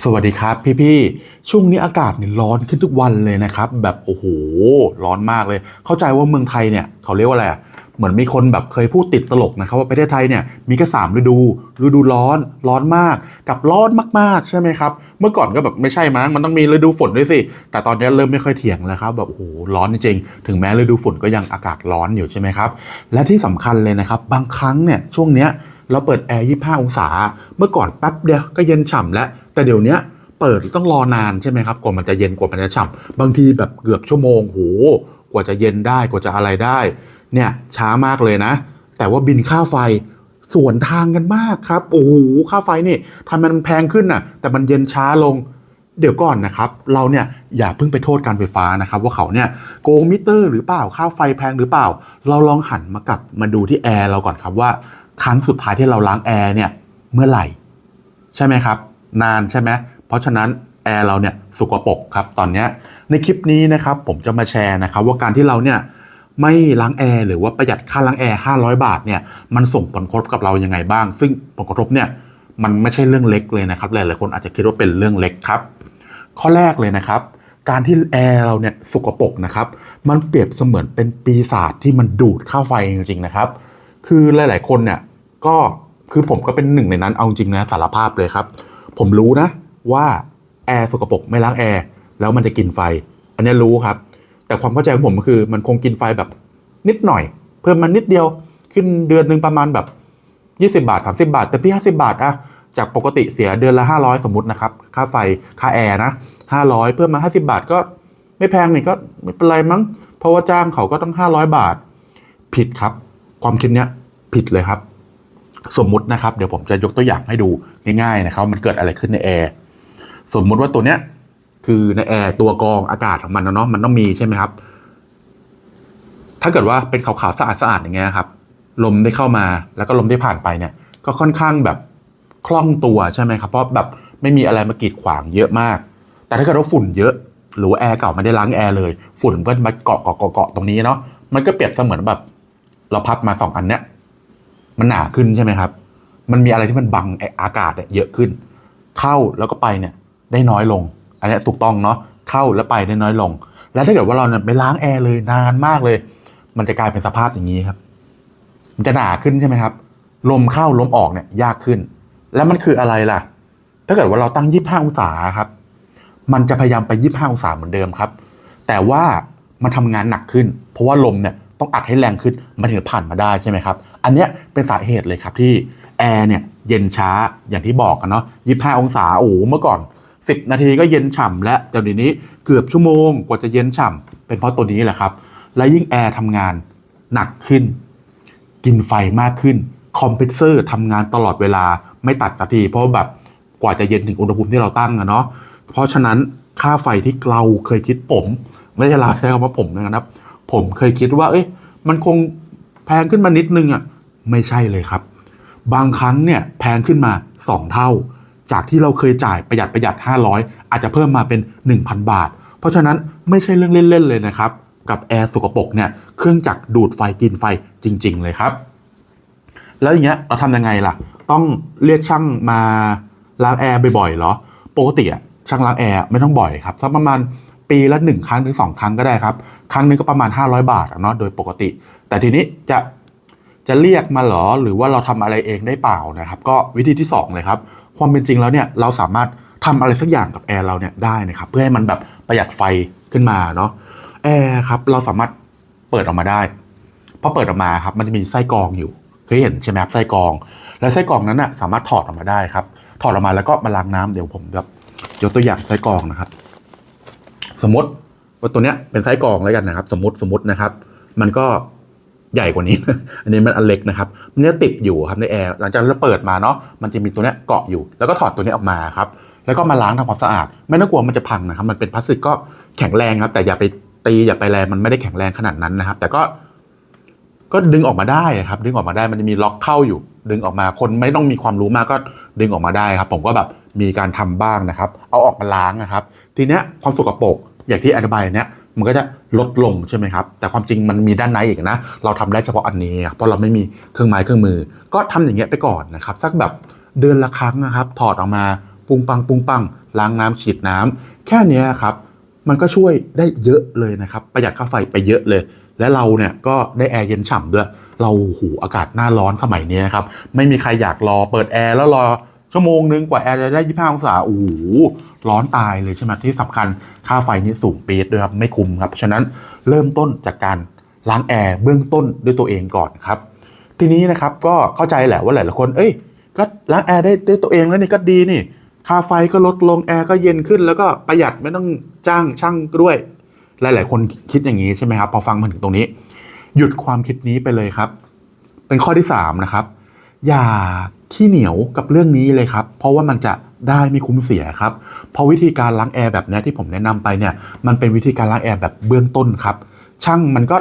สวัสดีครับพี่ๆ ช่วงนี้อากาศเนี่ยร้อนขึ้นทุกวันเลยนะครับ แบบโอ้โหร้อนมากเลย เข้าใจว่าเมืองไทยเนี่ยเขาเรียกว่าอะไรเหมือนมีคนแบบเคยพูดติดตลกนะครับว่าประเทศไทยเนี่ยมีแค่สามฤดู ฤดูร้อนร้อนมาก กับร้อนมากๆ ใช่ไหมครับ เมื่อก่อนก็แบบไม่ใช่มั้งมันต้องมีฤดูฝนด้วยสิ แต่ตอนนี้เริ่มไม่ค่อยเถียงแล้วครับแบบโอ้โหร้อนจริงๆถึงแม้ฤดูฝนก็ยังอากาศร้อนอยู่ใช่ไหมครับ และที่สำคัญเลยนะครับบางครั้งเนี่ยช่วงเนี้ย เราเปิดแอร์25 องศา เมื่อก่อนแป๊บเดียวก็เย็นฉ่ำแล้ว แต่เดี๋ยวนี้เปิดต้องรอนานใช่ไหมครับ กว่ามันจะเย็นกว่ามันจะฉ่ำบางทีแบบเกือบชั่วโมงโหกว่าจะเย็นได้กว่าจะอะไรได้ เนี่ยช้ามากเลยนะ แต่ว่าบินค่าไฟสวนทางกันมากครับโอ้โหค่าไฟนี่ทำมมันแพงขึ้นน่ะ แต่มันเย็นช้าลงเดี๋ยวก่อนนะครับ เราเนี่ยอย่าเพิ่งไปโทษการไฟฟ้านะครับ ว่าเขาเนี่ยโกงมิเตอร์หรือเปล่าค่าไฟแพงหรือเปล่า เราลองหันมากลับมาดูที่แอร์เราก่อนครับว่า ครั้งสุดท้ายที่เราล้างแอร์เนี่ยเมื่อไหร่ ใช่ไหมครับ นานใช่ไหมเพราะฉะนั้นแอร์เราเนี่ยสกปรกครับตอนนี้ในคลิปนี้นะครับผมจะมาแชร์นะครับว่าการที่เราเนี่ยไม่ล้างแอร์หรือว่าประหยัดค่าล้างแอร์500 บาทเนี่ยมันส่งผลกระทบกับเรายังไงบ้าง ซึ่งผลกระทบเนี่ยมันไม่ใช่เรื่องเล็กเลยนะครับหลายๆคนอาจจะคิดว่าเป็นเรื่องเล็กครับ ข้อแรกเลยนะครับ การที่แอร์เราเนี่ยสกปรกนะครับมันเปรียบเสมือนเป็นปีศาจที่มันดูดค่าไฟจริงๆนะครับ คือหลาย ๆ คนเนี่ย ก็คือผมก็เป็นหนึ่งในนั้นเอาจริงนะสารภาพเลยครับ ผมรู้นะว่าแอร์สกปรกไม่ล้างแอร์แล้วมันจะกินไฟ อันนี้รู้ครับ แต่ความเข้าใจของผมก็คือมันคงกินไฟแบบนิดหน่อย เพิ่มมันนิดเดียวขึ้นเดือนหนึ่งประมาณแบบ 20 บาท 30 บาท แต่ที่50 บาทอะจากปกติเสียเดือนละ 500 สมมตินะครับ ค่าไฟค่าแอร์นะ 500 เพิ่มมา 50 บาทก็ไม่แพงนี่ก็ไม่เป็นไรมั้งเพราะว่าจ้างเขาก็ต้อง 500 บาท ผิดครับ ความคิดเนี้ยผิดเลยครับ สมมุตินะครับเดี๋ยวผมจะยกตัวอย่างให้ดูง่ายๆนะครับมันเกิดอะไรขึ้นในแอร์สมมุติว่าตัวเนี้ยคือในแอร์ตัวกรองอากาศของมันนะเนาะมันต้องมีใช่ไหมครับ ถ้าเกิดว่าเป็นขาวๆสะอาดๆอย่างเงี้ยครับ ลมได้เข้ามาแล้วก็ลมได้ผ่านไปเนี่ย ก็ค่อนข้างแบบคล่องตัวใช่ไหมครับ เพราะแบบไม่มีอะไรมากีดขวางเยอะมาก แต่ถ้าเกิดว่าฝุ่นเยอะ หรือว่าแอร์เก่าไม่ได้ล้างแอร์เลย ฝุ่นก็มาเกาะเกาะเกาะเกาะตรงนี้เนาะมันก็เปรียบเสมือนแบบ เราพับมาสองอันเนี้ย มันหนาขึ้นใช่ไหมครับ มันมีอะไรที่มันบังอากาศเยอะขึ้น เข้าแล้วก็ไปเนี่ยได้น้อยลง อันนี้ถูกต้องเนาะเข้าแล้วไปได้น้อยลง แล้วถ้าเกิดว่าเราเนี่ยไปล้างแอร์เลยนานมากเลย มันจะกลายเป็นสภาพอย่างนี้ครับ มันจะหนาขึ้นใช่ไหมครับลมเข้าลมออกเนี่ยยากขึ้น แล้วมันคืออะไรล่ะ ถ้าเกิดว่าเราตั้ง 25 องศาครับ มันจะพยายามไป 25 องศาเหมือนเดิมครับ แต่ว่ามันทำงานหนักขึ้น เพราะว่าลมเนี่ยต้องอัดให้แรงขึ้นมันถึงจะผ่านมาได้ใช่ไหมครับ อันเนี้ยเป็นสาเหตุเลยครับที่แอร์เนี่ยเย็นช้าอย่างที่บอกกันเนาะ25องศาโอ้โหเมื่อก่อน 10 นาทีก็เย็นฉ่ำและแต่เดี๋ยวนี้เกือบชั่วโมงกว่าจะเย็นฉ่ำเป็นเพราะตัวนี้แหละครับ และยิ่งแอร์ทำงานหนักขึ้น กินไฟมากขึ้นคอมเพรสเซอร์ทำงานตลอดเวลาไม่ตัดสักทีเพราะแบบกว่าจะเย็นถึงอุณหภูมิที่เราตั้งอะเนาะเพราะฉะนั้นค่าไฟที่เราเคยคิดผม ไม่ใช่เราใช้คำว่าผมนะครับ ผมเคยคิดว่า เอ้ยมันคง แพงขึ้นมานิดนึงอะไม่ใช่เลยครับ บางครั้งเนี่ยแพงขึ้นมา 2 เท่า จากที่เราเคยจ่ายประหยัดประหยัด 500 อาจจะเพิ่มมาเป็น 1,000 บาท เพราะฉะนั้นไม่ใช่เรื่องเล่นๆเลยนะครับ กับแอร์สกปรกเนี่ยเครื่องจักรดูดไฟกินไฟจริง ๆ เลยครับ แล้วอย่างเงี้ยเราทำยังไงล่ะ ต้องเรียกช่างมาล้างแอร์บ่อยๆเหรอปกติอะช่างล้างแอร์ไม่ต้องบ่อยครับสักประมาณปีละหนึ่งครั้งถึงสองครั้งก็ได้ครับ ครั้งนึงก็ประมาณ 500 บาทเนาะโดยปกติ แต่ทีนี้จะจะเรียกมาหรอหรือว่าเราทำอะไรเองได้เปล่านะครับ ก็วิธีที่สองเลยครับ ความเป็นจริงแล้วเนี่ยเราสามารถทำอะไรสักอย่างกับแอร์เราเนี่ยได้นะครับ เพื่อให้มันแบบประหยัดไฟขึ้นมาเนาะแอร์ครับเราสามารถเปิดออกมาได้พอเปิดออกมาครับมันจะมีไส้กรองอยู่เคยเห็นใช่ไหมครับไส้กรอง และไส้กรองนั้นน่ะสามารถถอดออกมาได้ครับ ถอดออกมาแล้วก็มาล้างน้ำเดี๋ยวผมแบบยกตัวอย่างไส้กรองนะครับ สมมติว่าตัวเนี้ยเป็นไส้กรองแล้วกันนะครับ สมมติสมมตินะครับ มันก็ ใหญ่กว่านี้ อันนี้มันอันเล็กนะครับ มันจะติดอยู่ครับในแอร์หลังจากเราเปิดมาเนาะมันจะมีตัวเนี้ยเกาะอยู่ แล้วก็ถอดตัวนี้ออกมาครับแล้วก็มาล้างทำความสะอาด ไม่ต้องกลัวมันจะพังนะครับ มันเป็นพลาสติกก็แข็งแรงครับ แต่อย่าไปตีอย่าไปแรงมันไม่ได้แข็งแรงขนาดนั้นนะครับ แต่ก็ ก็ดึงออกมาได้ครับ ดึงออกมาได้มันจะมีล็อกเข้าอยู่ ดึงออกมาคนไม่ต้องมีความรู้มากก็ดึงออกมาได้ครับ ผมก็แบบมีการทำบ้างนะครับ เอาออกมาล้างนะครับ ทีเนี้ยความสกปรกอย่างที่อธิบายเนี้ย มันก็จะลดลงใช่ไหมครับ แต่ความจริงมันมีด้านในอีกนะ เราทำได้เฉพาะอันนี้ครับเพราะเราไม่มีเครื่องไม้เครื่องมือ ก็ทำอย่างเงี้ยไปก่อนนะครับ สักแบบเดือนละครั้งนะครับ ถอดออกมาปุงปังปุงปังล้างน้ำฉีดน้ำแค่นี้ครับมันก็ช่วยได้เยอะเลยนะครับ ประหยัดค่าไฟไปเยอะเลย และเราเนี่ยก็ได้แอร์เย็นฉ่ำด้วย เราหูอากาศหน้าร้อนสมัยนี้ครับไม่มีใครอยากรอเปิดแอร์แล้วรอ ชั่วโมงนึงกว่าแอร์จะได้25องศาโอ้โหร้อนตายเลยใช่ไหมที่สำคัญค่าไฟนี่สูงปี๊ดด้วยครับไม่คุ้มครับฉะนั้นเริ่มต้นจากการล้างแอร์เบื้องต้นด้วยตัวเองก่อนครับ ทีนี้นะครับก็เข้าใจแหละว่าหลายๆคน เอ้ย ก็ล้างแอร์ได้ด้วยตัวเองแล้วนี่ก็ดีนี่ ค่าไฟก็ลดลงแอร์ก็เย็นขึ้น แล้วก็ประหยัดไม่ต้องจ้างช่างด้วย หลาย ๆ คนคิดอย่างนี้ใช่ไหมครับ พอฟังมาถึงตรงนี้ หยุดความคิดนี้ไปเลยครับ เป็นข้อที่3นะครับอย่า ขี้เหนียวกับเรื่องนี้เลยครับ เพราะว่ามันจะได้ไม่คุ้มเสียครับ เพราะวิธีการล้างแอร์แบบนี้ที่ผมแนะนำไปเนี่ย มันเป็นวิธีการล้างแอร์แบบเบื้องต้นครับ ช่างมันก็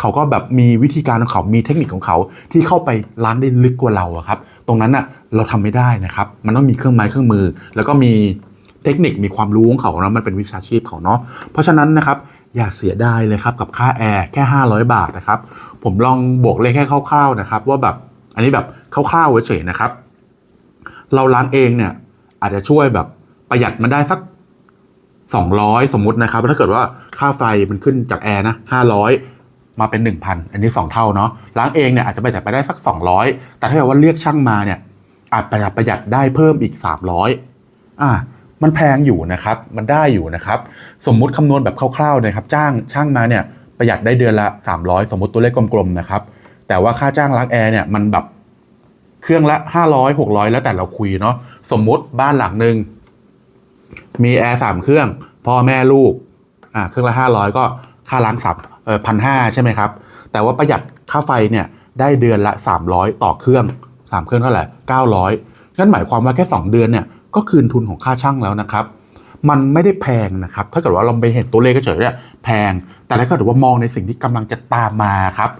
เขาก็แบบมีวิธีการของเขา มีเทคนิคของเขา ที่เข้าไปล้างได้ลึกกว่าเราอะครับ ตรงนั้นน่ะเราทำไม่ได้นะครับ มันต้องมีเครื่องไม้เครื่องมือ แล้วก็มีเทคนิค มีความรู้ของเขาเนาะมันเป็นวิชาชีพเขาเนาะ เพราะฉะนั้นนะครับอย่าเสียดายเลยครับกับค่าแอร์แค่ 500 บาทนะครับ ผมลองบวกเลขแค่คร่าวๆนะครับว่าแบบ อันนี้แบบคร่าวๆเฉยๆนะครับ เราล้างเองเนี่ย อาจจะช่วยแบบประหยัดมันได้สัก 200 สมมุตินะครับ ถ้าเกิดว่าค่าไฟมันขึ้นจากแอร์นะ500 มาเป็น 1,000 อันนี้ 2 เท่าเนาะล้างเองเนี่ยอาจจะประหยัดไปได้สัก 200 แต่ถ้าเกิดว่าเรียกช่างมาเนี่ย อาจประหยัดประหยัดได้เพิ่มอีก 300อ่ามันแพงอยู่นะครับ มันได้อยู่นะครับ สมมุติคำนวณแบบคร่าวๆนะครับ จ้างช่างมาเนี่ยประหยัดได้เดือนละ 300 สมมติตัวเลขกลมๆนะครับ แต่ว่าค่าจ้างล้างแอร์เนี่ยมันแบบเครื่องละ500 600แล้วแต่เราคุยเนาะสมมติบ้านหลังหนึ่งมีแอร์สามเครื่องพ่อแม่ลูกอ่าเครื่องละห้าร้อยก็ค่าล้างสามเออพันห้าใช่ไหมครับ แต่ว่าประหยัดค่าไฟเนี่ยได้เดือนละสามร้อยต่อเครื่องสามเครื่องเท่าไหร่เก้าร้อยงั้นหมายความว่าแค่สองเดือนเนี่ยก็คืนทุนของค่าช่างแล้วนะครับ มันไม่ได้แพงนะครับ ถ้าเกิดว่าเราไปเห็นตัวเลขเฉยเนี่ยแพง แต่ถ้าเกิดว่ามองในสิ่งที่กำลังจะตามมาครับ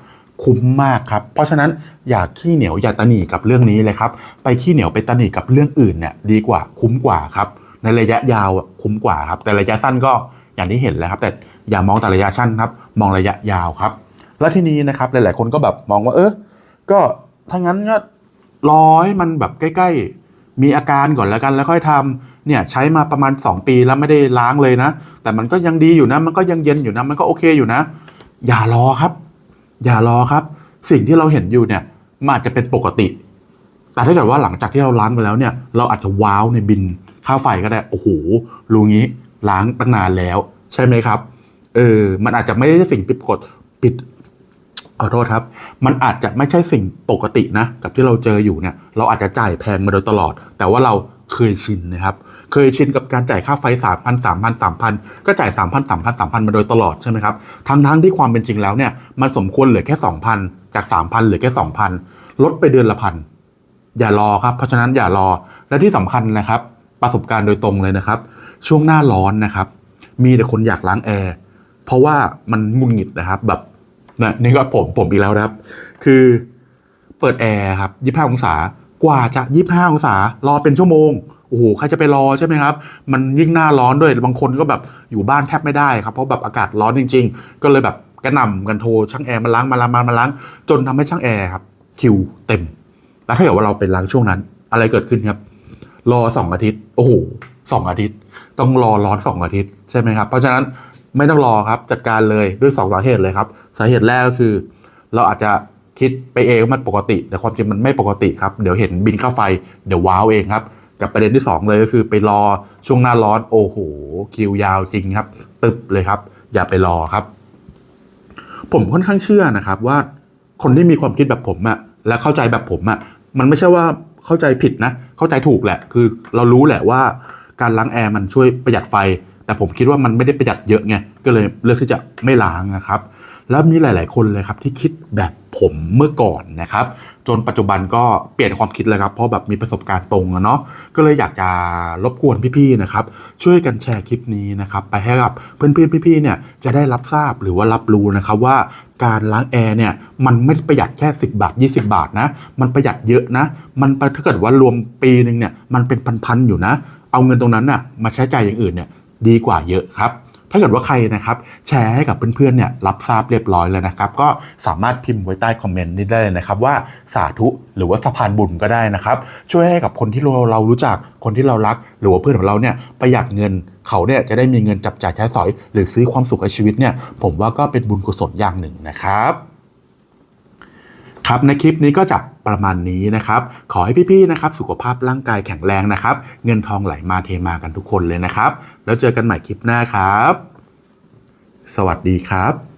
คุ้มมากครับ เพราะฉะนั้นอย่าขี้เหนียวอย่าตะหนีกับเรื่องนี้เลยครับ ไปขี้เหนียวไปตะหนีกับเรื่องอื่นเนี่ยดีกว่าคุ้มกว่าครับ ในระยะยาวอะคุ้มกว่าครับ แต่ระยะสั้นก็อย่างที่เห็นแล้วครับ แต่อย่ามองแต่ระยะสั้นครับ มองระยะยาวครับ แล้วทีนี้นะครับหลาย ๆ คนก็แบบมองว่าเออก็ถ้างั้นก็ร้อยมันแบบใกล้ ๆ มีอาการก่อนแล้วกันแล้วค่อยทำเนี่ยใช้มาประมาณ 2 ปีแล้วไม่ได้ล้างเลยนะ แต่มันก็ยังดีอยู่นะ มันก็ยังเย็นอยู่นะ มันก็โอเคอยู่นะ อย่ารอครับ อย่ารอครับ สิ่งที่เราเห็นอยู่เนี่ยมันอาจจะเป็นปกติ แต่ถ้าเกิดว่าหลังจากที่เราล้างไปแล้วเนี่ย เราอาจจะว้าวในบินค่าไฟก็ได้ โอ้โหรู้งี้ล้างตั้งนานแล้ว ใช่ไหมครับ เออ มันอาจจะไม่ได้สิ่งผิดกฎผิดขอโทษครับ มันอาจจะไม่ใช่สิ่งปกตินะ กับที่เราเจออยู่เนี่ย เราอาจจะจ่ายแพงมาโดยตลอด แต่ว่าเราเคยชินนะครับ เคยชินกับการจ่ายค่าไฟสามพันสามพันสามพันก็จ่ายสามพันสามพันสามพันมาโดยตลอดใช่ไหมครับทั้งทั้งที่ความเป็นจริงแล้วเนี่ยมันสมควรเหลือแค่สองพันจากสามพันเหลือแค่สองพันลดไปเดือนละพันอย่ารอครับเพราะฉะนั้นอย่ารอและที่สำคัญนะครับ ประสบการณ์โดยตรงเลยนะครับ ช่วงหน้าร้อนนะครับ มีแต่คนอยากล้างแอร์เพราะว่ามันงุนหงิดนะครับ แบบนะนี่ก็ผมผมอีกแล้วนะครับ คือเปิดแอร์ครับยี่ห้าองศากว่าจะยี่ห้าองศารอเป็นชั่วโมง อ้โหใครจะไปรอใช่ไหมครับ มันยิ่งหน้าร้อนด้วยบางคนก็แบบอยู่บ้านแทบไม่ได้ครับเพราะแบบอากาศร้อนจริง ๆ ก็เลยแบบกระหน่ำกันโทรช่างแอร์มาล้างมาล้างมาล้างจนทำให้ช่างแอร์ครับคิวเต็ม แล้วถ้าเกิดว่าเราไปล้างช่วงนั้น อะไรเกิดขึ้นครับ รอสองอาทิตย์ โอ้โหสองอาทิตย์ ต้องรอร้อนสองอาทิตย์ใช่ไหมครับ เพราะฉะนั้นไม่ต้องรอครับจัดการเลยด้วยสองสาเหตุเลยครับ สาเหตุแรกก็คือ เราอาจจะคิดไปเองว่ามันปกติ แต่ความจริงมันไม่ปกติครับ เดี๋ยวเห็นบินค่าไฟ เดี๋ยวว้าวเองครับ กับประเด็นที่สองเลยก็คือไปรอช่วงหน้าร้อนโอ้โหคิวยาวจริงครับ ตึบเลยครับ อย่าไปรอครับ ผมค่อนข้างเชื่อนะครับ ว่าคนที่มีความคิดแบบผมอะและเข้าใจแบบผมอะมันไม่ใช่ว่าเข้าใจผิดนะ เข้าใจถูกแหละ คือเรารู้แหละว่าการล้างแอร์มันช่วยประหยัดไฟ แต่ผมคิดว่ามันไม่ได้ประหยัดเยอะไงก็เลยเลือกที่จะไม่ล้างนะครับ แล้วมีหลาย ๆ คนเลยครับที่คิดแบบผมเมื่อก่อนนะครับ จนปัจจุบันก็เปลี่ยนความคิดเลยครับ เพราะแบบมีประสบการณ์ตรงอะเนาะก็เลยอยากจะรบกวนพี่ ๆ นะครับ ช่วยกันแชร์คลิปนี้นะครับ ไปให้กับเพื่อน ๆ พี่ ๆ เนี่ยจะได้รับทราบหรือว่ารับรู้นะครับว่าการล้างแอร์เนี่ยมันไม่ประหยัดแค่ 10 บาท 20 บาทนะ มันประหยัดเยอะนะ มันถ้าเกิดว่ารวมปีหนึ่งเนี่ยมันเป็นพัน ๆ อยู่นะ เอาเงินตรงนั้นน่ะมาใช้จ่ายอย่างอื่นเนี่ยดีกว่าเยอะครับ ถ้าเกิดว่าใครนะครับแชร์ให้กับเพื่อนๆเนี่ยรับทราบเรียบร้อยแล้วนะครับ ก็สามารถพิมพ์ไว้ใต้คอมเมนต์นี้ได้เลยนะครับว่าสาธุหรือว่าสะพานบุญก็ได้นะครับ ช่วยให้กับคนที่เราเรารู้จักคนที่เรารัก หรือว่าเพื่อนของเราเนี่ยประหยัดเงินเขาเนี่ยจะได้มีเงินจับจ่ายใช้สอย หรือซื้อความสุขในชีวิตเนี่ยผมว่าก็เป็นบุญกุศลอย่างหนึ่งนะครับ ครับในคลิปนี้ก็จะประมาณนี้นะครับ ขอให้พี่ๆนะครับสุขภาพร่างกายแข็งแรงนะครับ เงินทองไหลมาเทมากันทุกคนเลยนะครับ แล้วเจอกันใหม่คลิปหน้าครับ สวัสดีครับ